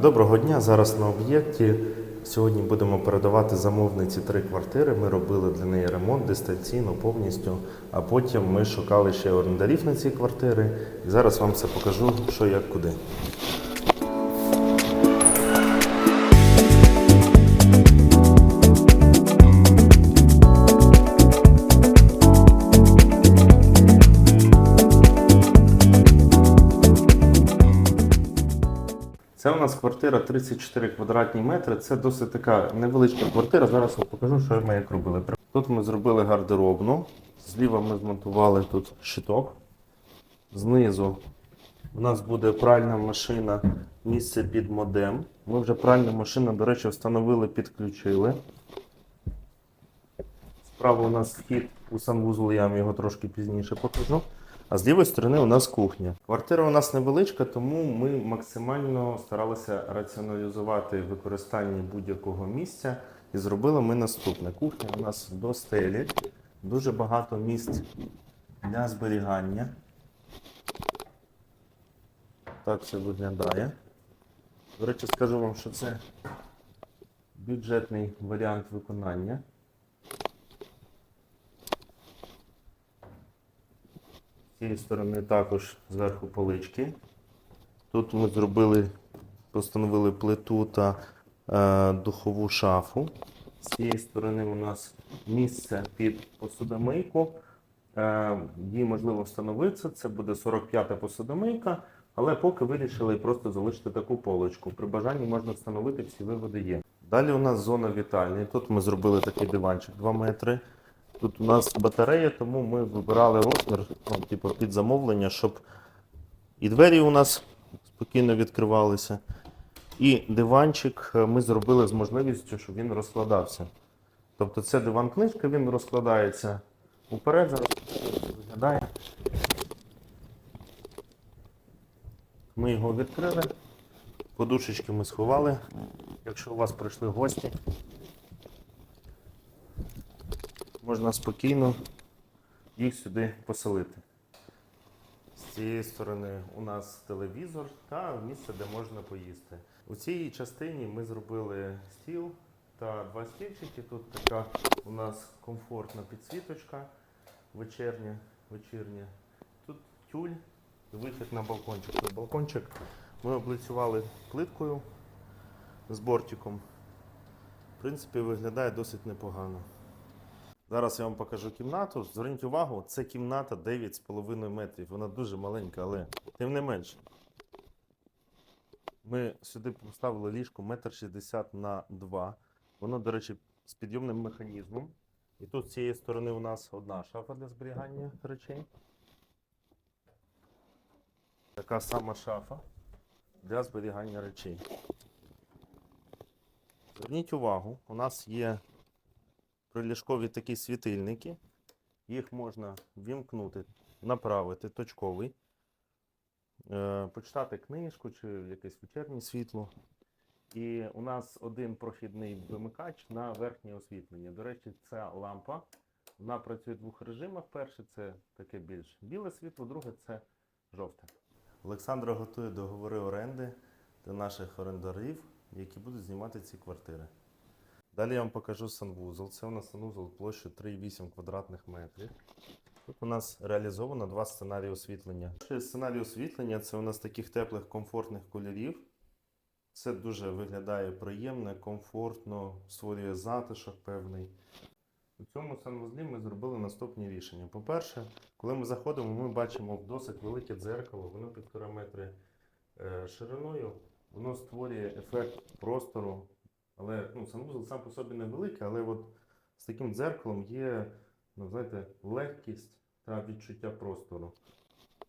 Доброго дня. Зараз на об'єкті. Сьогодні будемо передавати замовниці три квартири. Ми робили для неї ремонт дистанційно повністю. А потім ми шукали ще орендарів на ці квартири. І зараз вам все покажу, що як куди. Це у нас квартира 34 квадратні метри. Це досить така невеличка квартира. Зараз вам покажу, що ми як робили. Тут ми зробили гардеробну. Зліва ми змонтували тут щиток. Знизу у нас буде пральна машина, місце під модем. Ми вже пральну машину, до речі, встановили, підключили. Справа у нас вхід у санвузол, я вам його трошки пізніше покажу. А з лівої сторони у нас кухня. Квартира у нас невеличка, тому ми максимально старалися раціоналізувати використання будь-якого місця. І зробили ми наступне. Кухня у нас до стелі, дуже багато місць для зберігання. Так це виглядає. До речі, скажу вам, що це бюджетний варіант виконання. Цієї сторони також зверху полички. Тут ми зробили, постановили плиту та е, духову шафу. З цієї сторони у нас місце під посудомийку. Е, можливо встановити. Це буде 45-та посудомийка, але поки вирішили просто залишити таку полочку. При бажанні можна встановити всі виводи є. Далі у нас зона вітальні. Тут ми зробили такий диванчик 2 метри. Тут у нас батарея, тому ми вибирали розмір ну, типу, під замовлення, щоб і двері у нас спокійно відкривалися. І диванчик е, ми зробили з можливістю, щоб він розкладався. Тобто це диван-книжка, він розкладається уперед, зараз виглядає. Ми його відкрили, подушечки ми сховали. Якщо у вас прийшли гості, можна спокійно їх сюди поселити. З цієї сторони у нас телевізор та місце, де можна поїсти. У цій частині ми зробили стіл та два стільчики. Тут така у нас комфортна підсвіточка вечірня, вечірня. Тут тюль, вихід на балкончик. Тут балкончик ми облицювали плиткою з бортиком. В принципі, виглядає досить непогано. Зараз я вам покажу кімнату. Зверніть увагу, це кімната 9,5 метрів. Вона дуже маленька, але тим не менше. Ми сюди поставили ліжко 1,60 на 2. Воно, до речі, з підйомним механізмом. І тут з цієї сторони у нас одна шафа для зберігання речей. Така сама шафа для зберігання речей. Зверніть увагу, у нас є приліжкові такі світильники. Їх можна вімкнути, направити точковий, е, почитати книжку чи якесь вечірнє світло. І у нас один прохідний вимикач на верхнє освітлення. До речі, ця лампа вона працює в двох режимах. Перше це таке більш біле світло, друге це жовте. Олександра готує договори оренди для наших орендарів, які будуть знімати ці квартири. Далі я вам покажу санвузол. Це у нас санвузол площею 3,8 квадратних метрів. Тут у нас реалізовано два сценарії освітлення. Перший сценарій освітлення це у нас таких теплих комфортних кольорів. Це дуже виглядає приємно, комфортно, створює затишок певний. У цьому санвузлі ми зробили наступні рішення. По-перше, коли ми заходимо, ми бачимо досить велике дзеркало, воно півтора метри е, шириною. Воно створює ефект простору. Але ну, санвузол сам по собі невеликий, але от з таким дзеркалом є, ну, знаєте, легкість та відчуття простору.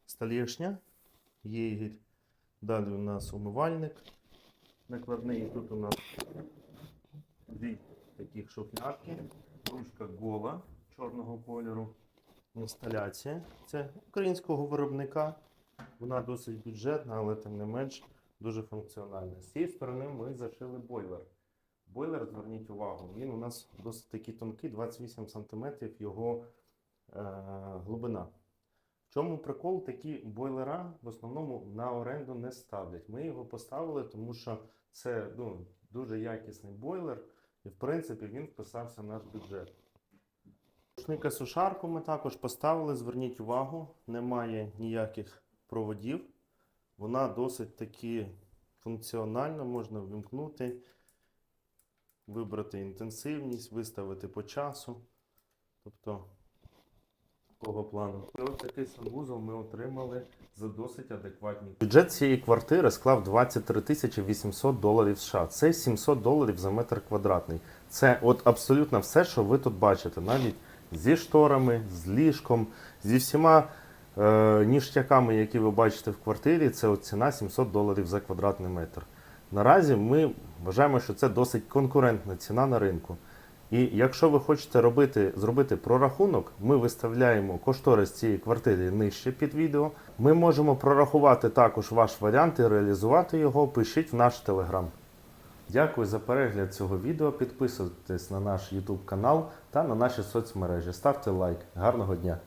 Столішня, єгір. Далі у нас умивальник накладний. Тут у нас дві таких шухлядки, ручка гола чорного кольору. Інсталяція. Це українського виробника. Вона досить бюджетна, але тим не менш дуже функціональна. З цієї сторони ми зашили бойлер. Бойлер, зверніть увагу, він у нас досить такий тонкий, 28 см його е, глибина. В чому прикол? Такі бойлера в основному на оренду не ставлять. Ми його поставили, тому що це ну, дуже якісний бойлер, і в принципі він вписався в наш бюджет. Рушника сушарку ми також поставили. Зверніть увагу, немає ніяких проводів. Вона досить таки функціональна, можна вимкнути, вибрати інтенсивність, виставити по часу. Тобто такого плану. Ось такий санвузол ми отримали за досить адекватні. Бюджет цієї квартири склав 23 тисячі 800 доларів США. Це 700 доларів за метр квадратний. Це от абсолютно все, що ви тут бачите, навіть зі шторами, з ліжком, зі всіма е, ніштяками, які ви бачите в квартирі. Це от ціна 700 доларів за квадратний метр. Наразі ми вважаємо, що це досить конкурентна ціна на ринку. І якщо ви хочете робити, зробити прорахунок, ми виставляємо кошторис цієї квартири нижче під відео. Ми можемо прорахувати також ваш варіант і реалізувати його. Пишіть в наш телеграм. Дякую за перегляд цього відео. Підписуйтесь на наш YouTube канал та на наші соцмережі. Ставте лайк. Гарного дня!